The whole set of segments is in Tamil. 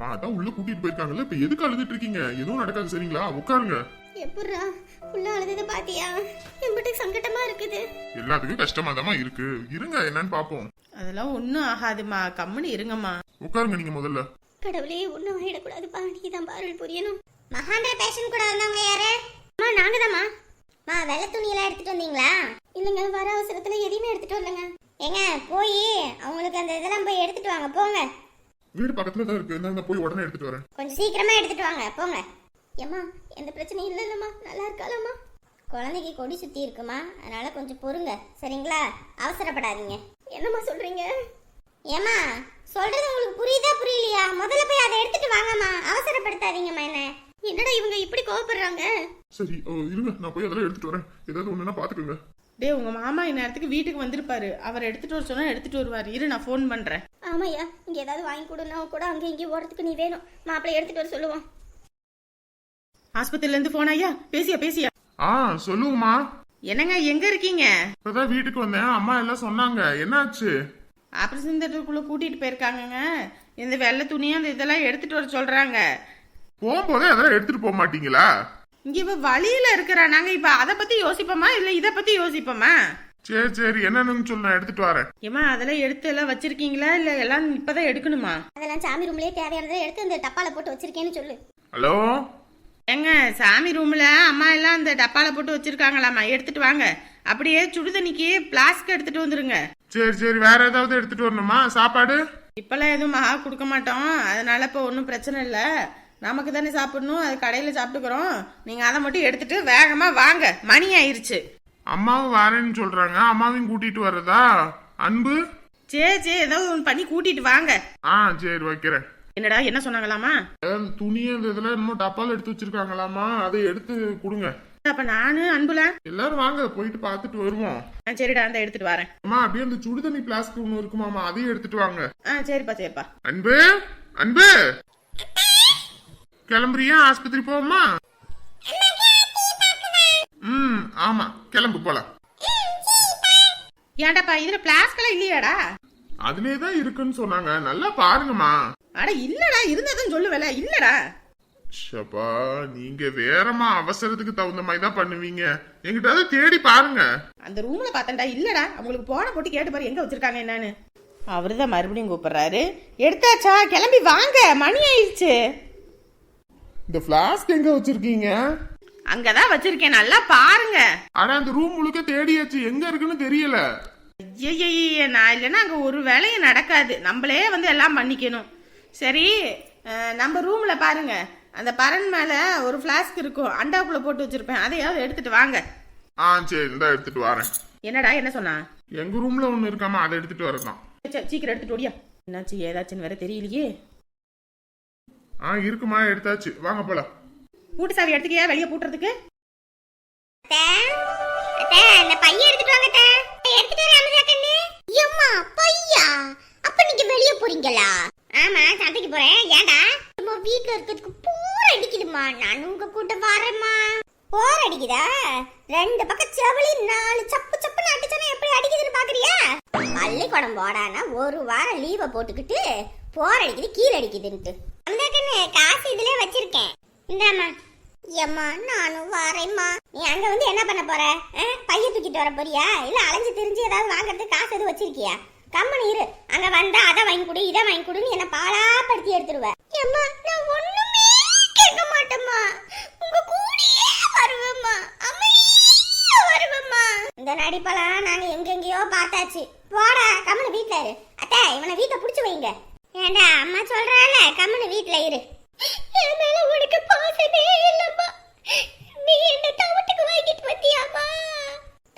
அம்மா அதான் உள்ள கூட்டிட்டு போயிருக்காங்கல்ல இப்ப எதுக்கு அழுதுட்டு இருக்கீங்க? எதுவும் நடக்காது சரிங்களா? உட்காருங்க. எப்பட்றா உள்ள அழுதத பாத்தியா? எம்பிட்டு சங்கட்டமா இருக்குது. எல்லாத்துக்கும் கஷ்டமா இருக்கு. இருங்க என்னன்னு பாப்போம். அதெல்லாம் ஒன்றும் ஆகாதுமா. கம்முன்னு இருங்கம்மா. உட்காருங்க நீங்க முதல்ல. கடவுளே ஒண்ணும் ஆயிடக்கூடாதுப்பா. நீதான் பாருள் புரியணும். மகாந்திர பேஷன் கூட வந்தவங்க யாரு? அம்மா நாங்க தாம்மா மா வெள்ளை துணியெல்லாம் எடுத்துட்டு வந்தீங்களா? இல்லைங்க வர அவசரத்துல எதையுமே எடுத்துட்டு வரலங்க. ஏங்க போய் அவங்களுக்கு அந்த இதெல்லாம் போய் எடுத்துட்டு வாங்க போங்க. வீடு பக்கத்துல தான் இருக்கு. இந்தாங்க, போய் உடனே எடுத்துட்டு வரேன். கொஞ்சம் சீக்கிரமா எடுத்துட்டு வாங்க. போங்க. ஏம்மா எந்த பிரச்சனையும் இல்லைல்லம்மா. நல்லா இருக்காளம்மா. குழந்தைக்கு கொடி சுத்தி இருக்குமா? அதனால கொஞ்சம் பொறுங்க. சரிங்களா? அவசரப்படாதீங்க. என்னம்மா சொல்றீங்க? ஏம்மா சொல்றது உங்களுக்கு புரியுதா புரியலையா? முதல்ல போய் அதை எடுத்துட்டு வாங்கம்மா. அவசரப்படுத்தாதீங்கம்மா என்ன. என்னடா இவங்க இப்படி கோவப்படுறாங்க? சரி இருங்க நான் போய் அதெல்லாம் எடுத்துட்டு வரேன். ஏதாவது ஒண்ணுன்னா பாத்துக்கோங்க. டேய் உங்க மாமா இந்நேரத்துக்கு வீட்டுக்கு வந்திருப்பாரு. அவர் எடுத்துட்டு வர சொன்னா எடுத்துட்டு வருவாரு. இரு நான் ஃபோன் பண்றேன். ஆமாய்யா இங்க ஏதாவது வாங்கி கொடுனா கூட அங்கே இங்கே ஓடுறதுக்கு நீ வேணும். மாப்பிள்ளை எடுத்துட்டு வர சொல்லுவோம். ஆஸ்பத்திரில இருந்து போன் ஐயா பேசியா பேசியா? ஆ சொல்லுங்கம்மா. என்னங்க எங்க இருக்கீங்க? இப்பதான் வீட்டுக்கு வந்தேன். அம்மா எல்லாம் சொன்னாங்க. என்னாச்சு? ஆபரேஷன் தேட்டருக்குள்ள கூட்டிட்டு போயிருக்காங்கங்க. இந்த வெள்ளை துணியும் அந்த இதெல்லாம் எடுத்துட்டு வர சொல்றாங்க. போகும்போதே அதெல்லாம் எடுத்துட்டு போக மாட்டீங்களா? இங்க இப்ப வழியில இருக்கிறா. நாங்க இப்ப அதை பத்தி யோசிப்போமா? இல்ல இத பத்தி யோசிப்போமா? சரி சரி. என்னன்னு சொல்லு நான் எடுத்துட்டு வரேன். ஏமா அதெல்லாம் எடுத்து எல்லாம் வச்சிருக்கீங்களா? இல்ல எல்லாம் இப்பதான் எடுக்கணுமா? அதெல்லாம் சாமி ரூம்லயே தேவையானதை எடுத்து அந்த டப்பால போட்டு வச்சிருக்கேன்னு சொல்லு. ஹலோ? ஏங்க சாமி ரூம்ல அம்மா எல்லாம் அந்த டப்பால போட்டு வச்சிருக்காங்களாமா எடுத்துட்டு வாங்க. அப்படியே சுடுதண்ணிக்கு பிளாஸ்க் எடுத்துட்டு வந்துருங்க. சரி சரி. வேற ஏதாவது எடுத்துட்டு வரணுமா? சாப்பாடு? இப்பெல்லாம் எதுவும் மகா கொடுக்க மாட்டோம். அதனால இப்போ ஒன்றும் பிரச்சனை இல்லை. நமக்கு தானே சாப்பிடணும் அது கடையில் சாப்பிட்டுக்கிறோம். நீங்கள் அதை மட்டும் எடுத்துட்டு வேகமாக வாங்க. மணி ஆயிருச்சு. அம்மாவும் வரேன்னு சொல்றாங்க. அம்மாவையும் கூட்டிட்டு வர்றதா? அன்பு? சரி சரி ஏதோ ஒன்று பண்ணி கூட்டிட்டு வாங்க. ஆ சரி வைக்கிறேன். என்னடா என்ன சொன்னாங்களாமா துணி அந்த இதெல்லாம் என்னமோ டப்பால எடுத்து வச்சிருக்காங்களாமா அதை எடுத்து கொடுங்க. அப்போ நானு அன்புல? எல்லாரும் வாங்க போயிட்டு பார்த்துட்டு வருவோம். சரிடா அந்த எடுத்துட்டு வரேன். அம்மா அப்படியே அந்த சுடுதண்ணி பிளாஸ்டிக் ஒன்று இருக்குமாமா அதையும் எடுத்துட்டு வாங்க. ஆ சரிப்பா சரிப்பா. அன்பு? அன்பு? கிளம்புறியா? ஆஸ்பத்திரி போவோமா? ம் ஆமா. கிளம்பு போலாம். ஏன்டாப்பா இதில் பிளாஸ்கெல்லாம் இல்லையாடா? அதுலயே தான் இருக்குன்னு சொன்னாங்க. நல்லா பாருங்கம்மா. அட இல்லடா இருந்ததுன்னு சொல்லுவேல. இல்லடா. ஷப்பா நீங்க வேறமா அவசரத்துக்கு தகுந்த மாதிரி தான் பண்ணுவீங்க. எங்கிட்ட தேடி பாருங்க. அந்த ரூம்ல பார்த்தேன்டா இல்லடா. உங்களுக்கு போன போட்டு கேட்டு பாரு எங்க வச்சிருக்காங்க என்னன்னு. அவரு தான் மறுபடியும் கூப்பிடுறாரு. எடுத்தாச்சா? கிளம்பி வாங்க. மணி ஆயிடுச்சு. இந்த பிளாஸ்க் எங்க வச்சிருக்கீங்க? அங்கதான் வச்சிருக்கேன். நல்லா பாருங்க. ஆனா அந்த ரூம் முழுக்க தேடியாச்சு. எங்க இருக்குன்னு தெரியல. ஐயய்ய நான் இல்லைன்னா அங்க ஒரு வேலையும் நடக்காது. நம்மளே வந்து எல்லாம் பண்ணிக்கணும். சரி அஹ், நம்ம ரூம்ல பாருங்க. அந்த பரன் மேல ஒரு ஃபிளாஸ்க் இருக்கும். அண்டாக்குள்ள போட்டு வச்சிருப்பேன். அதையாவது எடுத்துட்டு வாங்க. ஆ சரி இந்தா எடுத்துட்டு வரேன். என்னடா என்ன சொன்னா? எங்க ரூம்ல ஒண்ணு இருக்காமா அதை எடுத்துட்டு வரதான். சரி, சீக்கிரம் எடுத்துட்டு ஓடியா. என்னாச்சு ஏதாச்சுன்னு வேற தெரியலையே. ஆ இருக்குமா எடுத்தாச்சு வாங்க போலாம் பூட்டு சாவி எடுத்துக்கியா வெளியே பூட்டுறதுக்கு இந்த பைய எடுத்துட்டு வாங்க. எடுத்துட்டு வர அமுதா கண்ணு. எம்மா, பையா? அப்ப நீங்க வெளிய போறீங்களா? ஆமா, சந்தைக்கு போறேன். ஏன்டா? அம்மா, வீட்ல இருக்கிறதுக்கு போர் அடிக்குதும்மா. நான் உங்க கூட வரேம்மா. போர் அடிக்குதா? ரெண்டு பக்கம் செவிலி, நாலு சப்பு சப்புன்னு அடிச்சானா எப்படி அடிக்குதுன்னு பாக்குறியா? பள்ளிக்கூடம் போடானா ஒரு வாரம் லீவை போட்டுக்கிட்டு போர் அடிக்குது கீழே அடிக்குதுன்ட்டு அந்த காசு இதுல வச்சிருக்கேன். இந்தாமா ஏம்மா நானும் வரேம்மா. நீ அங்க வந்து என்ன பண்ண போற? பைய தூக்கிட்டு வர போறியா? இல்ல அலைஞ்சு திரிஞ்சு ஏதாவது வாங்குறதுக்கு காசு எதுவும் வச்சிருக்கியா? கம்மனு இரு. அங்க வந்தா அதை வாங்கி கொடு இதை வாங்கி கொடுன்னு என்ன பாலாப்படுத்தி எடுத்துருவ. ஏம்மா நான் ஒண்ணுமே கேட்க மாட்டேம்மா. உங்க கூடயே வருவேம்மா. அமைதியா வருவேம்மா. இந்த நடிப்பெல்லாம் நாங்க எங்கெங்கேயோ பார்த்தாச்சு. போடா கம்மனு வீட்டுல இரு. அத்தை இவனை வீட்டை புடிச்சு வைங்க. ஏண்டா அம்மா சொல்றால கம்மனு வீட்ல இரு. என் மேல உனக்கு பாசமே இல்லம்மா. நீ என்ன தவிட்டுக்கு வாங்கிட்டு வந்தியாமா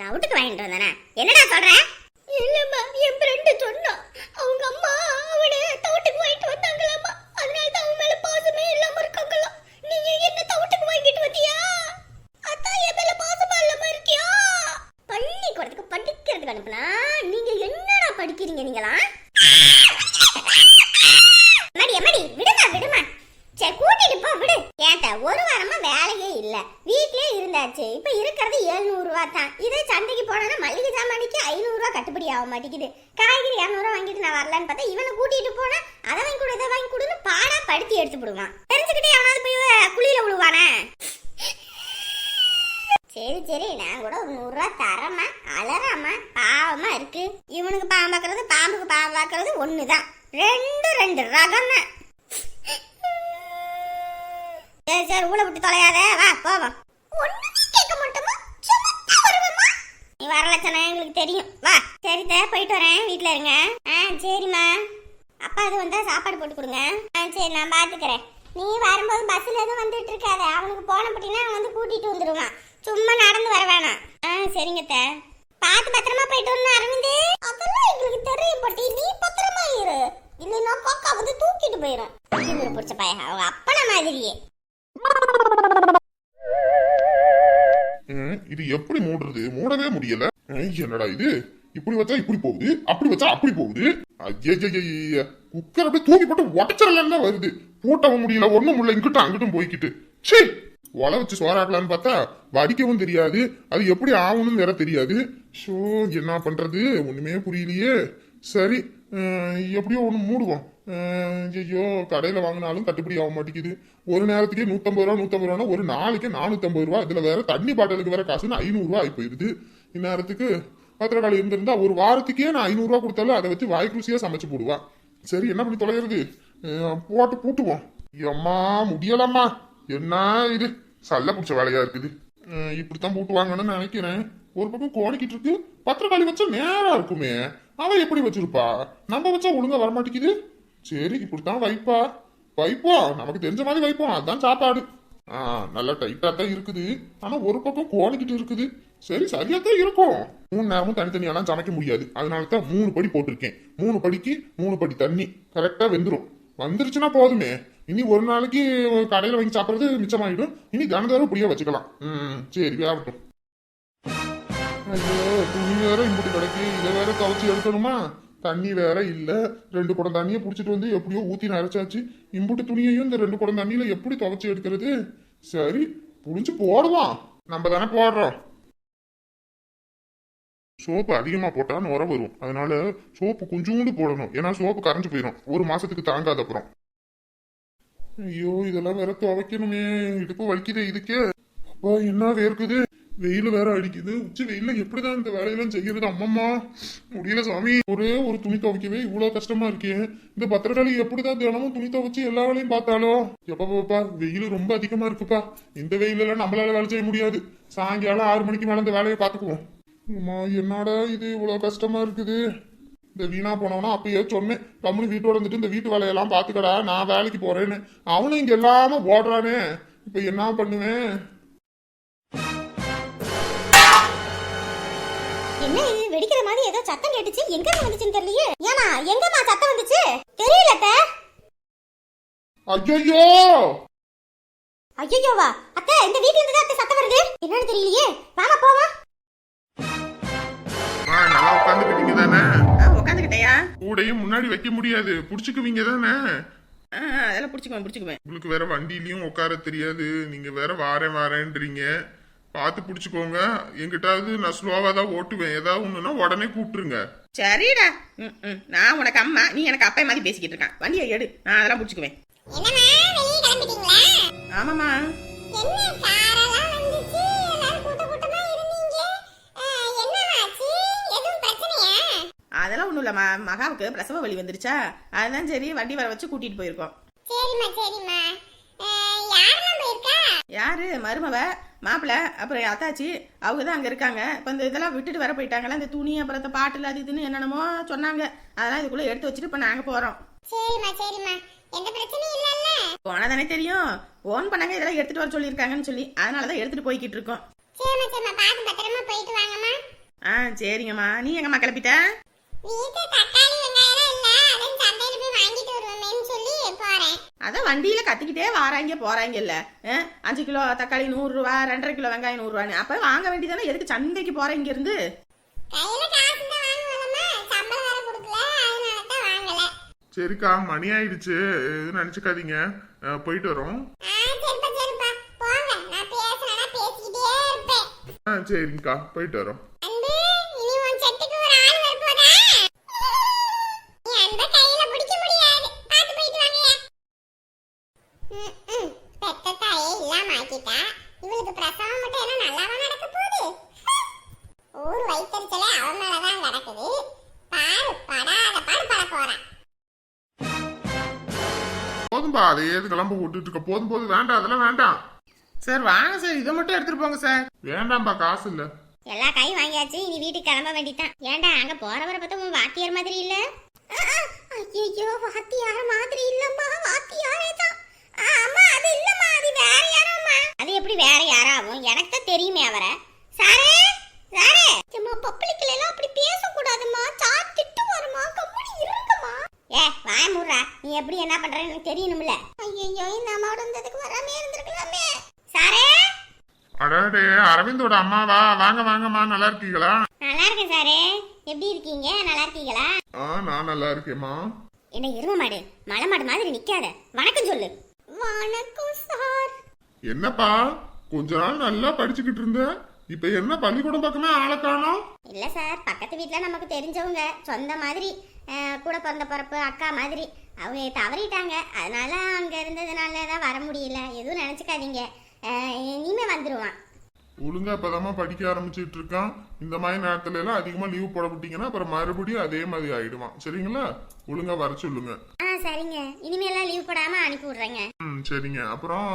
தவிட்டுக்கு வாங்கிட்டு வந்தானா? என்னடா சொல்ற இல்லம்மா என் ஃப்ரெண்டு சொன்னா அவங்க அம்மா அவனை தவிட்டுக்கு வாங்கிட்டு வந்தாங்களாமா அதனால தான் அவன் மேல பாசமே இல்லாம இருக்காங்களாம் நீங்க என்ன தவிட்டுக்கு வாங்கிட்டு வந்தியா அதான் என் மேல பாசமா இல்லாம இருக்கியா பள்ளிக்கூடத்துக்கு படிக்கிறதுக்கு அனுப்புனா நீங்க என்னடா படிக்கிறீங்க நீங்களா மடி மடி விடுமா விடுமா சரி கூட்டிட்டு போ விடு ஏன்ட்ட ஒரு வாரமா வேலையே இல்ல. வீட்லயே இருந்தாச்சு. இப்ப இருக்கிறது 700 ரூபா தான். இதே சந்தைக்கு போனா மல்லிகை சாமானிக்கு ஐநூறு ரூபா கட்டுப்படி ஆக மாட்டேங்குது. காய்கறி 200 வாங்கிட்டு நான் வரலன்னு பார்த்தா இவனை கூட்டிட்டு போனா அதை வாங்கி கொடு இதை வாங்கி கொடுன்னு பாடா படுத்தி எடுத்து விடுவான் தெரிஞ்சுக்கிட்டே அவனாவது போய் குழியில விழுவானே? சரி சரி நான் கூட ஒரு நூறுரூவா தரமா அலறாமா பாவமா இருக்கு. இவனுக்கு பாவம் பாம்புக்கு பாம்பாக்குறது ஒன்று ஒண்ணுதான். ரெண்டு ரெண்டு ரகம் தான் சரி சரி ஊழ விட்டு தொலையாத வா போவோம் ஒண்ணுமே கேட்க மாட்டோமா சும்மா வருவோமா நீ வர லட்சணம் எங்களுக்கு தெரியும் வா சரி தே போயிட்டு வரேன் வீட்ல இருங்க ஆ சரிம்மா அப்பா அது வந்தா சாப்பாடு போட்டு கொடுங்க ஆ சரி நான் பாத்துக்கிறேன் நீ வரும்போது பஸ்ல எதுவும் வந்துட்டு இருக்காத அவனுக்கு போன பட்டினா அவன் வந்து கூட்டிட்டு வந்துடுவான் சும்மா நடந்து வர வேணாம் ஆ சரிங்க தே பார்த்து பத்திரமா போயிட்டு வரணும் அரவிந்த் அதெல்லாம் எங்களுக்கு தெரியும் பட்டி நீ பத்திரமா இரு இல்லைன்னா கொக்கா வந்து தூக்கிட்டு போயிடும் இவரு பிடிச்ச பையன். அவங்க அப்பன மாதிரியே. ம், இது எப்படி மூடுறது? மூடவே முடியல. என்னடா இது? இப்படி வச்சா இப்படி போகுது? அப்படி வச்சா அப்படி போகுது? குக்கர் அப்படியே தூக்கி போட்டு உடச்சிடலாம் தான் வருது. பூட்டவும் முடியல ஒண்ணும் முடியல இங்கிட்டும் அங்கிட்டும் போய்க்கிட்டு. சே ஒலை வச்சு சோறாக்கலான்னு பார்த்தா வடிக்கவும் தெரியாது. அது எப்படி ஆகணும்னு வேற தெரியாது. ஷோ என்ன பண்றது? ஒண்ணுமே புரியலையே. சரி எப்படியோ ஒன்று மூடுவோம். ஐயோ கடையில் வாங்கினாலும் கட்டுப்படி ஆக மாட்டேங்குது. ஒரு நேரத்துக்கே நூற்றம்பது ரூபா நூற்றம்பது ரூபானா ஒரு நாளைக்கு நானூற்றம்பது ரூபா. இதில் வேற தண்ணி பாட்டிலுக்கு வேற காசுன்னு ஐநூறுரூவா ஆகி போயிடுது இந்நேரத்துக்கு பத்திரக்காளி இருந்திருந்தா ஒரு வாரத்துக்கே நான் ஐநூறுரூவா கொடுத்தாலும் அதை வச்சு வாய்க்குருசியாக சமைச்சு போடுவா. சரி என்ன பண்ணி தொலைகிறது? போட்டு பூட்டுவோம். அம்மா முடியலம்மா. என்ன இது? சல்ல பிடிச்ச வேலையா இருக்குது. இப்படித்தான் பூட்டுவாங்கன்னு நினைக்கிறேன். ஒரு பக்கம் கோணிக்கிட்டு இருக்கு பத்திரக்காளி வச்சா நேரா இருக்குமே. அவன் எப்படி வச்சிருப்பா? நம்ம வச்சா ஒழுங்கா வரமாட்டேங்குது. சரி இப்படித்தான் வைப்பா. வைப்போம். நமக்கு தெரிஞ்ச மாதிரி வைப்போம். அதுதான் சாப்பாடு. ஆ நல்லா டைட்டா தான் இருக்குது. ஆனா ஒரு பக்கம் கோணிக்கிட்டு இருக்குது. சரி சரியா தான் இருக்கும். மூணு நேரமும் தனித்தனியெல்லாம் சமைக்க முடியாது. அதனால தான் மூணு படி போட்டிருக்கேன். மூணு படிக்கு மூணு படி தண்ணி. கரெக்டா வெந்துடும் வந்துருச்சுன்னா போதுமே. இனி ஒரு நாளைக்கு கடையில் வாங்கி சாப்பிட்றது மிச்சமாயிடும். இனி தினந்தோறும் இப்படியே வச்சுக்கலாம். ம் சரி வேகட்டும். ஐயோ துணி வேற இம்புட்டு கிடைக்கு. இதை வேற துவைச்சி எடுக்கணுமா? தண்ணி வேற இல்ல. ரெண்டு குடம் தண்ணியை புடிச்சிட்டு வந்து எப்படியோ ஊத்தி நரைச்சாச்சு இம்புட்டு துணியையும் இந்த ரெண்டு குடம் தண்ணியில எப்படி துவைச்சி எடுக்கிறது? சரி புடிச்சு போடுவான் நம்ம தானே போடுறோம். சோப்பு அதிகமா போட்டா நுர வரும். அதனால சோப்பு கொஞ்சோண்டு போடணும். ஏன்னா சோப்பு கரைஞ்சு போயிடும் ஒரு மாசத்துக்கு தாங்காத அப்புறம். ஐயோ இதெல்லாம் வேற துவைக்கணுமே. இடுப்பு வலிக்குதே இதுக்கே. அப்பா என்ன வேர்க்குது? வெயில் வேற அடிக்குது. உச்சி வெயில எப்படிதான் இந்த வேலையெல்லாம் செய்யறது? அம்மம்மா முடியல சாமி. ஒரே ஒரு துணி துவைக்கவே இவ்வளவு கஷ்டமா இருக்கே. இந்த பத்திரக்காளி எப்படிதான் தினமும் துணி துவைச்சு எல்லா வேலையும் பார்த்தாலோ எப்ப பாப்பா? வெயில் ரொம்ப அதிகமா இருக்குப்பா. இந்த வெயிலெல்லாம் நம்மளால வேலை செய்ய முடியாது. சாயங்காலம் ஆறு மணிக்கு மேல இந்த வேலையை பார்த்துக்குவோம். அம்மா என்னடா இது? இவ்வளவு கஷ்டமா இருக்குது. இந்த வீணா போனவனா அப்பயே சொன்னேன். கம்முனு வீட்டோட வந்துட்டு இந்த வீட்டு வேலையெல்லாம் பாத்துக்கடா நான் வேலைக்கு போறேன்னு. அவனும் இங்க எல்லாமே ஓடுறானே. இப்ப என்ன பண்ணுவேன்? என்ன இது வெடிக்கிற மாதிரி ஏதோ சத்தம் கேட்டுச்சு. எங்க இருந்து வந்துச்சுன்னு தெரியலையே. ஏமா எங்கம்மா சத்தம் வந்துச்சு? தெரியல அத்தை. ஐயோ ஐயோவா அத்தை இந்த வீட்ல இருந்து தான் அத்தை சத்தம் வருது. என்னன்னு தெரியலையே. வாமா போவா நல்லா உட்காந்துக்கிட்டீங்க தானே? ஆ உட்காந்துக்கிட்டயா? கூடையும் முன்னாடி வைக்க முடியாது. புடிச்சுக்குவீங்க தானே? ஆ அதெல்லாம் பிடிச்சிக்குவேன் பிடிச்சிக்குவேன். உங்களுக்கு வேற வண்டியிலயும் உட்கார தெரியாது. நீங்க வேற வாரேன் வாரேன்றீங்க. பார்த்து பிடிச்சுக்கோங்க. எங்கிட்டாவது நான் ஸ்லோவா தான் ஓட்டுவேன். ஏதாவது ஒண்ணுன்னா உடனே கூப்பிட்டுருங்க. சரிடா. ம் ம். நான் உனக்கு அம்மா நீ எனக்கு அப்பா மாதிரி பேசிக்கிட்டு இருக்கான். வண்டியை எடு. நான் அதெல்லாம் பிடிச்சிக்குவேன். என்னம்மா வெளிய கிளம்பிட்டீங்களா? ஆமாம்மா. அதெல்லாம் ஒன்றும் இல்லைம்மா. மகாவுக்கு பிரசவ வலி வந்துருச்சா. அதுதான் சரி வண்டி வர வச்சு கூட்டிகிட்டு போயிருக்கோம். சரிம்மா சரிம்மா. யாரு? மருமவ. மாப்பிள்ளை அப்புறம் அத்தாச்சி அவங்க தான் அங்கே இருக்காங்க. இப்போ இந்த இதெல்லாம் விட்டுட்டு வர போயிட்டாங்களா இந்த துணி அப்புறம் இந்த பாட்டில் அது இதுன்னு என்னென்னமோ சொன்னாங்க. அதெல்லாம் இதுக்குள்ளே எடுத்து வச்சுட்டு இப்போ நாங்கள் போகிறோம் சரிம்மா சரிம்மா. எந்த பிரச்சனையும் இல்லல்ல. போனால் தானே தெரியும். ஃபோன் பண்ணாங்க இதெல்லாம் எடுத்துகிட்டு வர சொல்லியிருக்காங்கன்னு சொல்லி. அதனால தான் எடுத்துகிட்டு போய்கிட்டு இருக்கோம். சரிம்மா சரிம்மா. பார்த்து பத்திரமா போயிட்டு வாங்கம்மா. ஆ சரிங்கம்மா. நீ எங்கம்மா கிளப்பிட்ட வீட்டுல தக்காளி வெங்காயம் இல்ல. அதான் சந்தையில போய் வாங்கிட்டு வருவோமேன்னு சொல்லி அதான் வண்டியில் கத்திக்கிட்டே வாராங்க போகிறாங்க இல்லை அஞ்சு கிலோ தக்காளி நூறுரூவா ரெண்டரை கிலோ வெங்காயம் நூறுரூவான்னு. அப்போ வாங்க வேண்டியதானே? எதுக்கு சந்தைக்கு தான் வாங்கல. சரிக்கா மணி ஆயிடுச்சு. எதுவும் நினைச்சுக்காதீங்க. போயிட்டு வரோம். ஆ சரிப்பா சரிப்பா. போங்க. நான் பேசுறேன்னா பேசிக்கிட்டே இருப்பேன். ஆ சரிங்கக்கா. போயிட்டு வரோம் அன்பு இனி உன் செட்டுக்கு ஒரு ஆள் வரப்போதா நீ அன்பை கையில பிடிக்க முடியாது பார்த்து போயிட்டு வாங்கயா ம்ம். பெத்த தாயே இல்லாம ஆக்கிட்டா இவளுக்கு பிரசவம் மட்டும் என்ன நல்லாவா நடக்க போகுது? ஊர் வைத்தறிச்சலே அவன் மேலதான் கிடக்குது. பாரு படாத பாடு பட போறான். போதும்பா அதை ஏது கிளம்ப விட்டுட்டு இருக்க. போதும் போதும் வேண்டாம் அதெல்லாம் வேண்டாம். சார் வாங்க சார். இதை மட்டும் எடுத்துட்டு போங்க சார். வேண்டாம்பா காசு இல்ல. எல்லா காயும் வாங்கியாச்சு. இனி வீட்டுக்கு கிளம்ப வேண்டிதான். ஏன்டா அங்க போறவரை பார்த்தா உன் வாத்தியார் மாதிரி இல்ல? ஐயோ வாத்தியார் மாதிரி இல்லம்மா வாத்தியாரே தான் ஆ, அம்மா அது இல்லம்மா அது வேற யாரோம்மா அது எப்படி வேற யாராவும்? எனக்கு தான் தெரியுமே அவரை. சாரே சாரே. சும்மா பப்ளிக்ல எல்லாம் அப்படி பேசக்கூடாதும்மா சார் திட்டு வருமா கம்முனி இருங்கம்மா. ஏ வாய மூடுறா. நீ எப்படி என்ன பண்றன்னு எனக்கு தெரியணும்ல. ஐயோ இந்த அம்மாவோட இருந்ததுக்கு வராமே இருந்திருக்கலாமே. சாரே. அடடே அரவிந்தோட அம்மாவா? வாங்க வாங்கம்மா. நல்லா இருக்கீங்களா? நல்லா இருக்கேன் சாரே. எப்படி இருக்கீங்க? நல்லா இருக்கீங்களா? ஆ நான் நல்லா இருக்கேம்மா. என்ன எரும மாடு? மலை மாடு மாதிரி நிக்காத. வணக்கம் சொல்லு. வணக்கம் சார். என்னப்பா? கொஞ்ச நாள் நல்லா படிச்சுக்கிட்டு இருந்த இப்ப என்ன பள்ளிக்கூடம் பக்கமே ஆளை காணோம். இல்ல சார் பக்கத்து வீட்ல நமக்கு தெரிஞ்சவங்க சொந்த மாதிரி கூட பிறந்த பிறப்பு அக்கா மாதிரி அவங்க தவறிட்டாங்க. அதனால அங்க இருந்ததுனால தான் வர முடியல. எதுவும் நினைச்சுக்காதீங்க. இனிமே வந்துருவான். ஒழுங்கா இப்பதாம்மா படிக்க ஆரம்பிச்சிட்டு இருக்கான். இந்த மாதிரி நேரத்துல எல்லாம் அதிகமா லீவ் போட விட்டீங்கன்னா அப்புறம் மறுபடியும் அதே மாதிரி ஆயிடுவான். சரிங்களா? ஒழுங்கா வர சொல்லுங்க. ஆ சரிங்க. இனிமேலாம் லீவ் போடாம அனுப்பி விடுறேங்க. ம் சரிங்க. அப்புறம்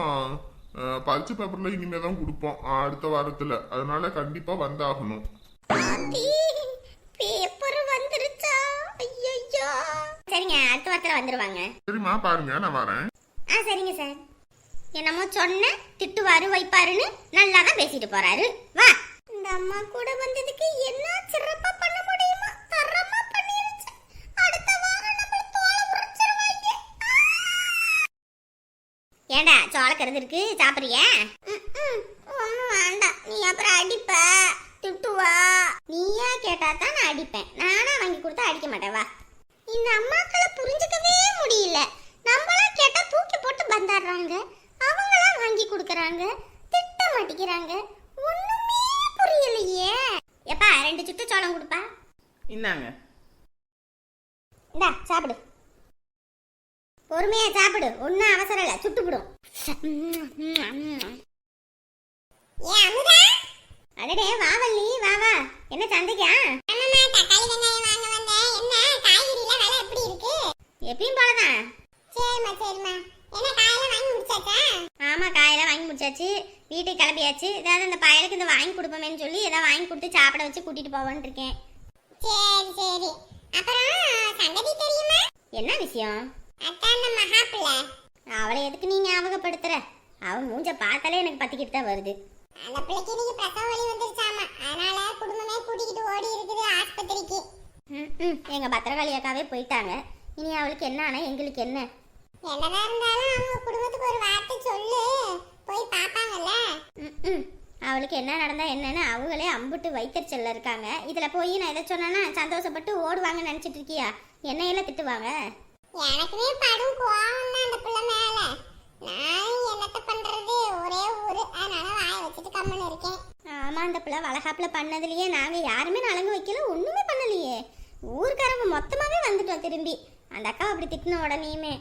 அஹ், பரிட்சை பேப்பர்ல இனிமே தான் கொடுப்போம் அடுத்த வாரத்துல. அதனால கண்டிப்பா வந்தாகணும். பேப்பர் வந்துருச்சா? ஐயோ சரிங்க அடுத்த வாரத்துல வந்துருவாங்க. சரிம்மா பாருங்க நான் வரேன். ஆ சரிங்க சார் என்னமோ சொன்ன திட்டுவாரு வைப்பாருன்னு நல்லா தான் பேசிட்டு போறாரு. வா. இந்த அம்மா கூட வந்ததுக்கு என்ன சிறப்பா பண்ண முடியுமா தரமா பண்ணிருச்சு அடுத்த வாரம் நம்ம தோலை உரிச்சிருவாங்க ஏண்டா சோள இருக்கு சாப்பிடுறியா? ஒன்றும் வேண்டாம். நீ அப்புறம் அடிப்ப. திட்டுவா. நீயா கேட்டா தான் நான் அடிப்பேன். நானா வாங்கி கொடுத்தா அடிக்க மாட்டேன். வா. இந்த அம்மா புரிஞ்சுக்கவே முடியல நம்மளா கேட்டா தூக்கி போட்டு பந்தாடுறாங்க அவங்களா வாங்கி கொடுக்கறாங்க திட்ட மாட்டேங்கிறாங்க ஒண்ணுமே புரியலையே எப்பா ரெண்டு சுட்டு சோளம் கொடுப்பா இந்தாங்க இந்தா சாப்பிடு பொறுமையா சாப்பிடு ஒன்னும் அவசரம் இல்ல சுட்டுப்பிடும் அடடே வா வள்ளி வா வா என்ன சந்தைக்கா தக்காளி வெங்காயம் வாங்க வந்தேன். என்ன காய்கறி எல்லாம் விலை எப்படி இருக்கு? எப்பயும் போலதான். சரிம்மா சரிம்மா. என்ன காயெல்லாம் வாங்கி முடிச்சாச்சா? ஆமா காயெல்லாம் வாங்கி முடிச்சாச்சு. வீட்டுக்கு கிளம்பியாச்சு. ஏதாவது அந்த பயலுக்கு இந்த வாங்கி கொடுப்போமேன்னு சொல்லி ஏதாவது வாங்கி கொடுத்து சாப்பிட வச்சு கூட்டிட்டு போவோன்னு இருக்கேன். சரி சரி. அப்புறம் சங்கதி தெரியுமா? என்ன விஷயம்? அதான் அந்த மகாப்பிள்ள. அவளை எதுக்கு நீங்க ஞாபகப்படுத்துற? அவ மூஞ்ச பார்த்தாலே எனக்கு பத்திக்கிட்டு தான் வருது. அந்த பிள்ளைக்கு இன்னைக்கு பிரசவ வலி வந்துருச்சாமா? அதனால குடும்பமே கூட்டிக்கிட்டு ஓடி இருக்குது ஆஸ்பத்திரிக்கு. எங்க பத்திரகாளி அக்காவே போயிட்டாங்க. இனி அவளுக்கு என்ன ஆனா எங்களுக்கு என்ன? என்னதான் இருந்தாலும் அவங்க குடும்பத்துக்கு ஒரு வார்த்தை சொல்லு. போய் பாப்பாங்கல்ல? அவளுக்கு என்ன நடந்தா என்னன்னு அவங்களே அம்புட்டு வைத்தறிச்சல்ல இருக்காங்க. இதுல போய் நான் எதை சொன்னா சந்தோஷப்பட்டு ஓடுவாங்கன்னு நினைச்சிட்டு இருக்கியா? என்னையெல்லாம் திட்டுவாங்க? எனக்குமே படும் கோவம் தான் அந்த பிள்ளை மேல நான் என்னத்த பண்றது ஒரே ஊரு அதனால வாய வச்சுட்டு கம்மன் இருக்கேன் ஆமா அந்த பிள்ளை நாங்கள் யாருமே நலங்கு வைக்கல ஒன்றுமே பண்ணலையே. ஊருக்காரங்க மொத்தமாகவே வந்துட்டோம் திரும்பி. அந்த அக்கா அப்படி திட்டின உடனேயுமே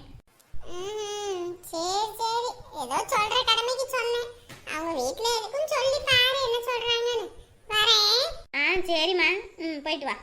சரி சரி. ஏதோ சொல்ற கடமைக்கு சொன்னேன். அவங்க வீட்டில் எதுக்கும் சொல்லி பாரு என்ன சொல்றாங்கன்னு. வரேன். ஆ சரிம்மா. ம் போயிட்டு வா.